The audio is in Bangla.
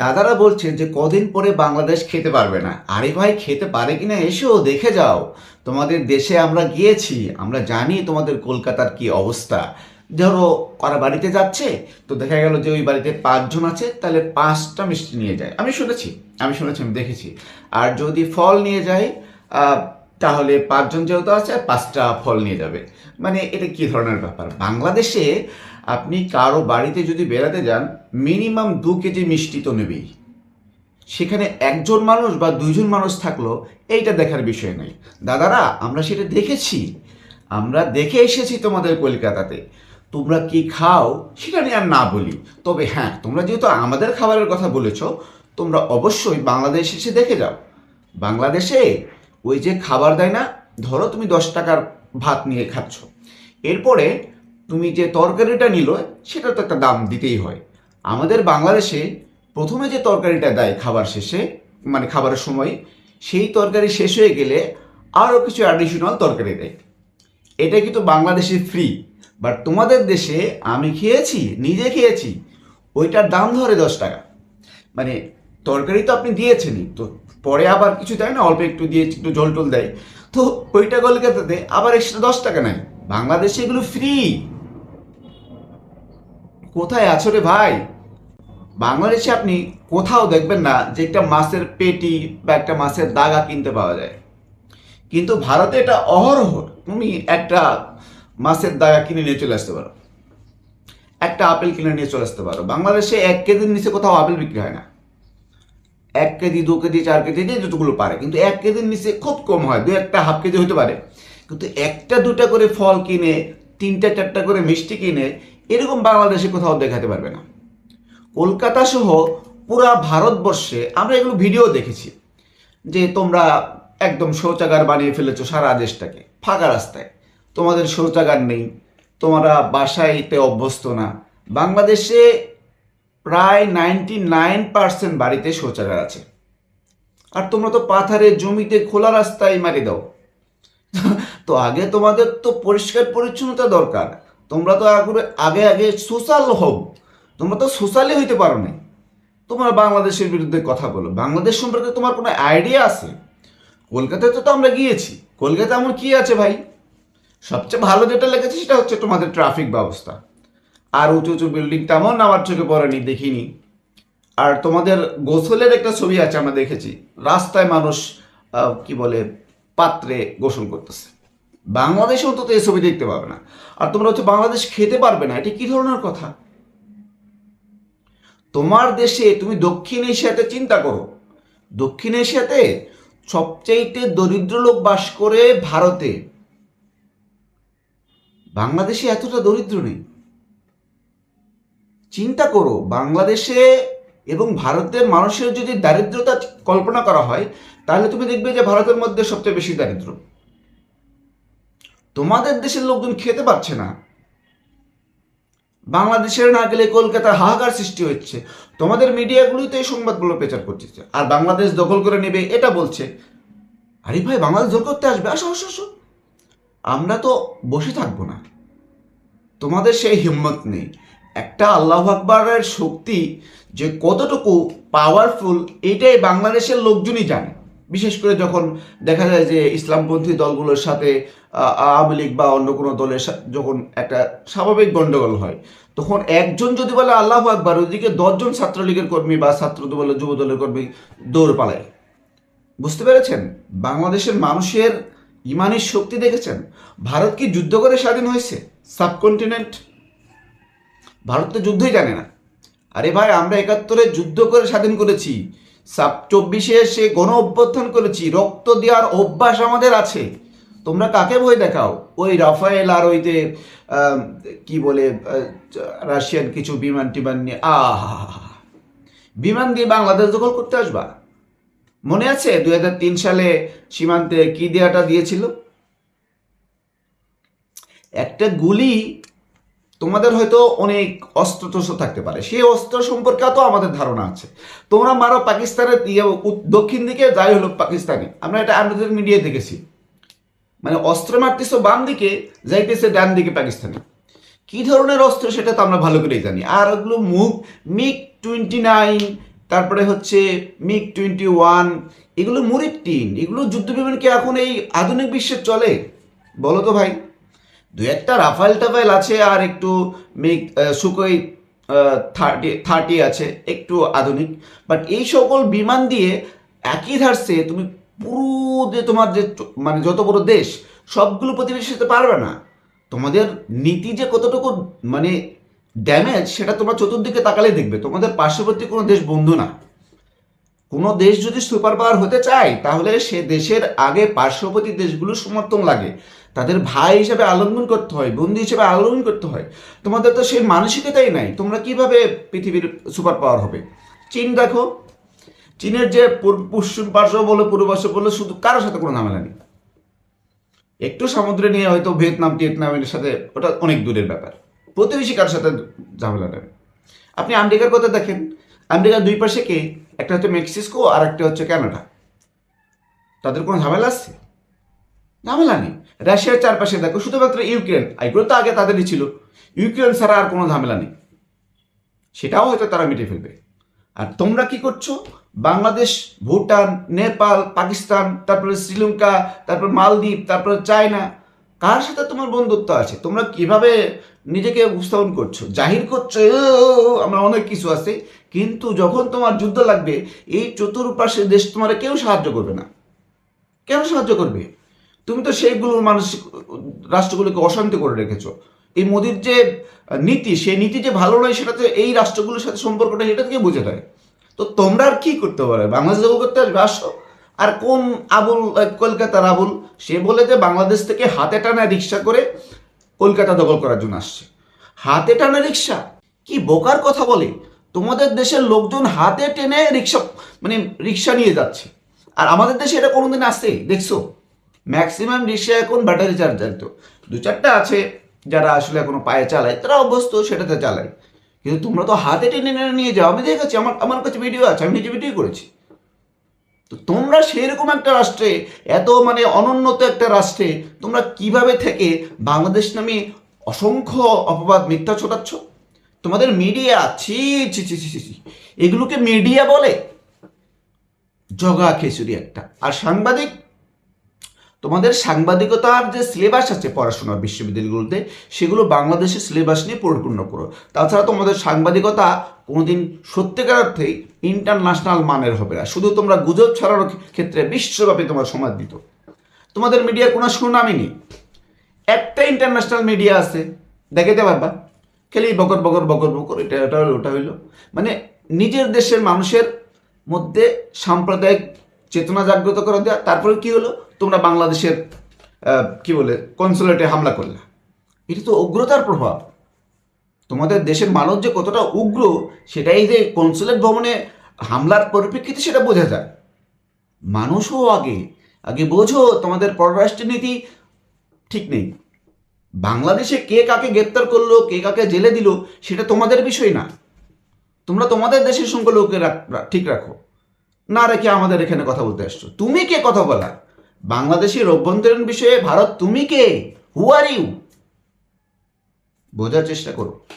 দাদারা বলছেন যে কদিন পরে বাংলাদেশ খেতে পারবে না। আরে ভাই, খেতে পারে কি না এসো, দেখে যাও। তোমাদের দেশে আমরা গিয়েছি, আমরা জানি তোমাদের কলকাতার কি অবস্থা। ধরো, কারা বাড়িতে যাচ্ছে, তো দেখা গেল যে ওই বাড়িতে পাঁচজন আছে, তাহলে পাঁচটা মিষ্টি নিয়ে যায়। আমি শুনেছি আমি শুনেছি, আমি দেখেছি। আর যদি ফল নিয়ে যায় তাহলে পাঁচজন যেহেতু আছে, পাঁচটা ফল নিয়ে যাবে। মানে এটা কি ধরনের ব্যাপার? বাংলাদেশে আপনি কারও বাড়িতে যদি বেড়াতে যান, মিনিমাম দু কেজি মিষ্টি তো নেবেই। সেখানে একজন মানুষ বা দুইজন মানুষ থাকল, এইটা দেখার বিষয় নেই। দাদারা, আমরা সেটা দেখেছি। আমরা দেখে এসেছি তোমাদের কলকাতাতে। তোমরা কি খাও? সেটা নিয়ে আর না বলি। তবে হ্যাঁ তোমরা যেহেতু আমাদের খাবারের কথা বলেছ, তোমরা অবশ্যই বাংলাদেশ এসে দেখে যাও। বাংলাদেশে ওই যে খাবার দেয় না, ধরো তুমি দশ টাকার ভাত নিয়ে খাচ্ছ। এরপরে তুমি যে তরকারিটা নিল, সেটা তো একটা দাম দিতেই হয়। আমাদের বাংলাদেশে প্রথমে যে তরকারিটা দেয় খাবার শেষে মানে খাবারের সময়, সেই তরকারি শেষ হয়ে গেলে আরও কিছু অ্যাডিশনাল তরকারি দেয়। এটা কিন্তু বাংলাদেশে ফ্রি বাট তোমাদের দেশে আমি খেয়েছি, নিজে খেয়েছি, ওইটার দাম ধরে দশ টাকা। মানে তরকারি তো আপনি দিয়েছেনই, তো পরে আবার কিছু দেয় না, অল্প একটু দিয়ে একটু জল টল দেয়। তো ওইটা কলকাতাতে আবার এক্সট্রা দশ টাকা নেয়। বাংলাদেশে এগুলো ফ্রি কোথায় আছো রে ভাই? বাংলাদেশে আপনি কোথাও দেখবেন না যে একটা মাছের পেটি বা একটা মাছের দাগা কিনতে পাওয়া যায়। কিন্তু ভারতে এটা অহরহ। তুমি একটা মাছের দাগা কিনে নিয়ে চলে আসতে পারো। একটা আপেল কিনে নিয়ে চলে আসতে পারো। বাংলাদেশে এক কেজির নিচে কোথাও আপেল বিক্রি হয় না। এক কেজি, দু কেজি, চার কেজি, যে যতগুলো পারে। কিন্তু এক কেজির নিচে খুব কম হয় দু একটা হাফ কেজি হতে পারে। কিন্তু একটা দুটা করে ফল কিনে, তিনটা, চারটা করে মিষ্টি কিনে, এরকম বাংলাদেশে কোথাও দেখাতে পারবে না। কলকাতা সহ পুরা ভারতবর্ষে আমরা এগুলো ভিডিও দেখেছি, যে তোমরা একদম শৌচাগার বানিয়ে ফেলেছো সারা দেশটাকে, ফাঁকা রাস্তায়। তোমাদের শৌচাগার নেই, তোমরা বাসাইতে অভ্যস্ত না। বাংলাদেশে প্রায় নাইনটি নাইন পার্সেন্ট বাড়িতে শৌচাগার আছে। আর তোমরা তো পাথারে জমিতে খোলা রাস্তায় মারি দাও। তো আগে তোমাদের তো পরিষ্কার পরিচ্ছন্নতা দরকার। তোমরা তো আগে আগে সোশ্যাল হও। তোমরা তো সোশ্যালি হইতে পারো না তোমরা বাংলাদেশের বিরুদ্ধে কথা বলো। বাংলাদেশ সম্পর্কে তোমার কোনো আইডিয়া আছে? কলকাতাতে তো আমরা গিয়েছি। কলকাতা এমন কি আছে ভাই? সবচেয়ে ভালো যেটা লেগেছে সেটা হচ্ছে তোমাদের ট্রাফিক ব্যবস্থা। আর উঁচু উঁচু বিল্ডিং তেমন আমার চোখে পড়েনি, দেখিনি। আর তোমাদের গোসলের একটা ছবি আছে, আমরা দেখেছি। রাস্তায় মানুষ কি বলে, পাত্রে গোসল করতেছে। বাংলাদেশে অন্তত এই ছবি দেখতে পাবে না। আর তোমরা হচ্ছে বাংলাদেশ খেতে পারবে না, এটা কি ধরনের কথা? তোমার দেশে তুমি দক্ষিণ এশিয়াতে চিন্তা করো। দক্ষিণ এশিয়াতে সবচাইতে দরিদ্র লোক বাস করে ভারতে। বাংলাদেশে এতটা দরিদ্র নেই। চিন্তা করো, বাংলাদেশে এবং ভারতের মানুষের যদি দারিদ্রতা কল্পনা করা হয়, তাহলে তুমি দেখবে যে ভারতের মধ্যে সবচেয়ে বেশি দারিদ্র। তোমাদের দেশের লোকজন খেতে পারছে না। বাংলাদেশের না গেলে কলকাতার হাহাকার সৃষ্টি হচ্ছে। তোমাদের মিডিয়াগুলোই তো এই সংবাদগুলো প্রচার করতেছে। আর বাংলাদেশ দখল করে নেবে, এটা বলছে। আরে ভাই, বাংলাদেশ দখল করতে আসবে? আসো আসো আসো। আমরা তো বসে থাকব না। তোমাদের সেই হিম্মত নেই। একটা আল্লাহ আকবরের শক্তি যে কতটুকু পাওয়ারফুল এটাই বাংলাদেশের লোকজনই জানে। বিশেষ করে যখন দেখা যায় যে ইসলামপন্থী দলগুলোর সাথে আওয়ামী লীগ বা অন্য কোনো দলের যখন একটা স্বাভাবিক গণ্ডগোল হয়, তখন একজন যদি বলে আল্লাহ আকবর ওইদিকে দশজন ছাত্রলীগের কর্মী বা ছাত্র দল যুব দলের কর্মী দৌড় পালায়। বুঝতে পেরেছেন? বাংলাদেশের মানুষের ইমানের শক্তি দেখেছেন? ভারত কি যুদ্ধ করে স্বাধীন হয়েছে? সাবকন্টিনেন্ট? ভারত তো যুদ্ধই জানে না। আরে ভাই, আমরা একাত্তরে যুদ্ধ করে স্বাধীন করেছি। সাব চব্বিশে এসে গণ অভ্যর্থন করেছি। রক্ত দেওয়ার অভ্যাস আমাদের আছে। তোমরা কাকে ভয় দেখাও? ওই রাফায়েল আর ওই যে কি বলে রাশিয়ান কিছু বিমান টিমান নিয়ে। আহা বিমান দিয়ে বাংলাদেশ দখল করতে আসবা? মনে আছে দুই হাজার তিন সালে সীমান্তে কি দেয়াটা দিয়েছিল? একটা গুলি তোমাদের হয়তো অনেক অস্ত্র টস্ত্র থাকতে পারে। সেই অস্ত্র সম্পর্কে তো আমাদের ধারণা আছে। তোমরা মারো পাকিস্তানের ইয়ে দক্ষিণ দিকে, যাই হলো পাকিস্তানে। আমরা এটা আমাদের মিডিয়ায় দেখেছি। মানে অস্ত্র মারতেছো বাম দিকে, যাইতেছে ডান দিকে পাকিস্তানে। কি ধরনের অস্ত্র সেটা তো আমরা ভালো করেই জানি। আর ওগুলো মুখ, মিগ টোয়েন্টি নাইন তারপরে হচ্ছে মিগ টোয়েন্টি ওয়ান এগুলো মুড়ির টিন এগুলো যুদ্ধ বিমান কি এখন এই আধুনিক বিশ্বে চলে। বলো তো ভাই। দু একটা রাফাইল টাফাইল আছে আর একটু মিগ সুকোই থার্টি থার্টি আছে, একটু আধুনিক। বাট এই সকল বিমান দিয়ে একই ধারসে তুমি পুরো যে তোমার যে মানে যত বড় দেশ, সবগুলো প্রতিবেশী হতে পারবে না। তোমাদের নীতি যে কতটুকু মানে ড্যামেজ সেটা তোমরা চতুর্দিকে তাকালে দেখবে। তোমাদের পার্শ্ববর্তী কোনো দেশ বন্ধু না। কোনো দেশ যদি সুপার পাওয়ার হতে চায়, তাহলে সে দেশের আগে পার্শ্ববর্তী দেশগুলো সমর্থন লাগে। তাদের ভাই হিসেবে আলম্বন করতে হয়, বন্ধু হিসেবে আলম্বন করতে হয়। তোমাদের তো সেই মানসিকতাই নাই, তোমরা কীভাবে পৃথিবীর সুপার পাওয়ার হবে? চীন দেখো, চীনের যে পশ্চিম পার্শ্ব বলো, পূর্ব পার্শ্ব বলো, শুধু কারোর সাথে কোনো ঝামেলা নেই। একটু সমুদ্রে নিয়ে হয়তো ভিয়েতনাম টিয়েতনামের সাথে ওটা অনেক দূরের ব্যাপার। প্রতিবেশী কারোর সাথে ঝামেলা নেই। আপনি আমেরিকার কথা দেখেন, আমেরিকার দুই পাশে কে? একটা হচ্ছে মেক্সিকো আর একটা হচ্ছে ক্যানাডা তাদের কোনো ঝামেলা আছে? ঝামেলা নেই। রাশিয়ার চারপাশে দেখো শুধুমাত্র ইউক্রেন এগুলো তো আগে তাদেরই ছিল। ইউক্রেন ছাড়া আর কোনো ঝামেলা নেই। সেটাও হয়তো তারা মিটে ফেলবে। আর তোমরা কি করছ? বাংলাদেশ ভুটান নেপাল পাকিস্তান তারপরে শ্রীলঙ্কা তারপর মালদ্বীপ তারপরে চায়না কার সাথে তোমার বন্ধুত্ব আছে? তোমরা কীভাবে নিজেকে উপস্থাপন করছ? জাহির করছ "ও, আমরা অনেক কিছু আছে। কিন্তু যখন তোমার যুদ্ধ লাগবে এই চতুর্পাশে দেশ তোমার কেউ সাহায্য করবে না। কেন সাহায্য করবে? তুমি তো সেইগুলো মানুষ, রাষ্ট্রগুলোকে অশান্তি করে রেখেছো। এই মোদির যে নীতি, সেই নীতি যে ভালো নয়, সেটা তো এই রাষ্ট্রগুলোর সাথে সম্পর্কটা এটা থেকে বুঝে দেয় তো তোমরা আর কি করতে পারবে বাংলাদেশ দখল করতে আসবে, আসো। আর কোন আবুল কলকাতার আবুল, সে বলে যে বাংলাদেশ থেকে হাতে টানা রিক্সা করে কলকাতা দখল করার জন্য আসছে। হাতে টানা রিক্সা? কি বোকার কথা বলে? তোমাদের দেশের লোকজন হাতে টেনে রিক্সা মানে রিক্সা নিয়ে যাচ্ছে। আর আমাদের দেশে এটা কোনোদিন আসে, দেখছ? ম্যাক্সিমাম রিক্সা এখন ব্যাটারি চার্জার তো। দু চারটা আছে যারা আসলে এখনও পায়ে চালায় তারা অভ্যস্ত সেটাতে চালায়। কিন্তু তোমরা তো হাতে টেনে টেনে নিয়ে যাও। আমি দেখেছি আমার আমার কাছে ভিডিও আছে আমি নিজে ভিডিও করেছি। তো তোমরা সেরকম একটা রাষ্ট্রে এত মানে অনুন্নত একটা রাষ্ট্রে তোমরা কীভাবে থেকে বাংলাদেশ নামে অসংখ্য অপবাদ মিথ্যা ছোটাচ্ছ? তোমাদের মিডিয়া ছি ছি ছি ছি ছি, এগুলোকে মিডিয়া বলে? জগা খিচুড়ি একটা। আর সাংবাদিক তোমাদের সাংবাদিকতার যে সিলেবাস আছে পড়াশোনার বিশ্ববিদ্যালয়গুলোতে, সেগুলো বাংলাদেশের সিলেবাস নিয়ে পরিপূর্ণ করো। তাছাড়া তোমাদের সাংবাদিকতা কোনোদিন সত্যিকার অর্থেই ইন্টারন্যাশনাল মানের হবে না। শুধু তোমরা গুজব ছড়ানোর ক্ষেত্রে বিশ্বব্যাপী তোমার সমাজ দিত। তোমাদের মিডিয়ার কোনো সুনামই নেই। একটা ইন্টারন্যাশনাল মিডিয়া আছে। দেখাতে পারবা? খেলেই বকর বকর বকর বকর, এটা ওটা হলো, ওটা হইল। মানে নিজের দেশের মানুষের মধ্যে সাম্প্রদায়িক চেতনা জাগ্রত করে দেওয়া তারপরে কি হলো? তোমরা বাংলাদেশের কি বলে, কনসুলেটে হামলা করলে। এটা তো উগ্রতার প্রভাব। তোমাদের দেশের মানুষ যে কতটা উগ্র, সেটাই যে কনসুলেট ভবনে হামলার পরিপ্রেক্ষিতে সেটা বোঝা যায়। মানুষও আগে আগে বোঝো, তোমাদের পররাষ্ট্র নীতি ঠিক নেই। বাংলাদেশে কে কাকে গ্রেপ্তার করল, কে কাকে জেলে দিল, সেটা তোমাদের বিষয় না। তোমরা তোমাদের দেশের সংখ্যালঘুকে ঠিক রাখো। না রেখে আমাদের এখানে কথা বলতে আসছো। তুমি কে কথা বলা? বাংলাদেশের অভ্যন্তরীণ বিষয়ে ভারত তুমি কে? হু আর ইউ বোঝার চেষ্টা করো।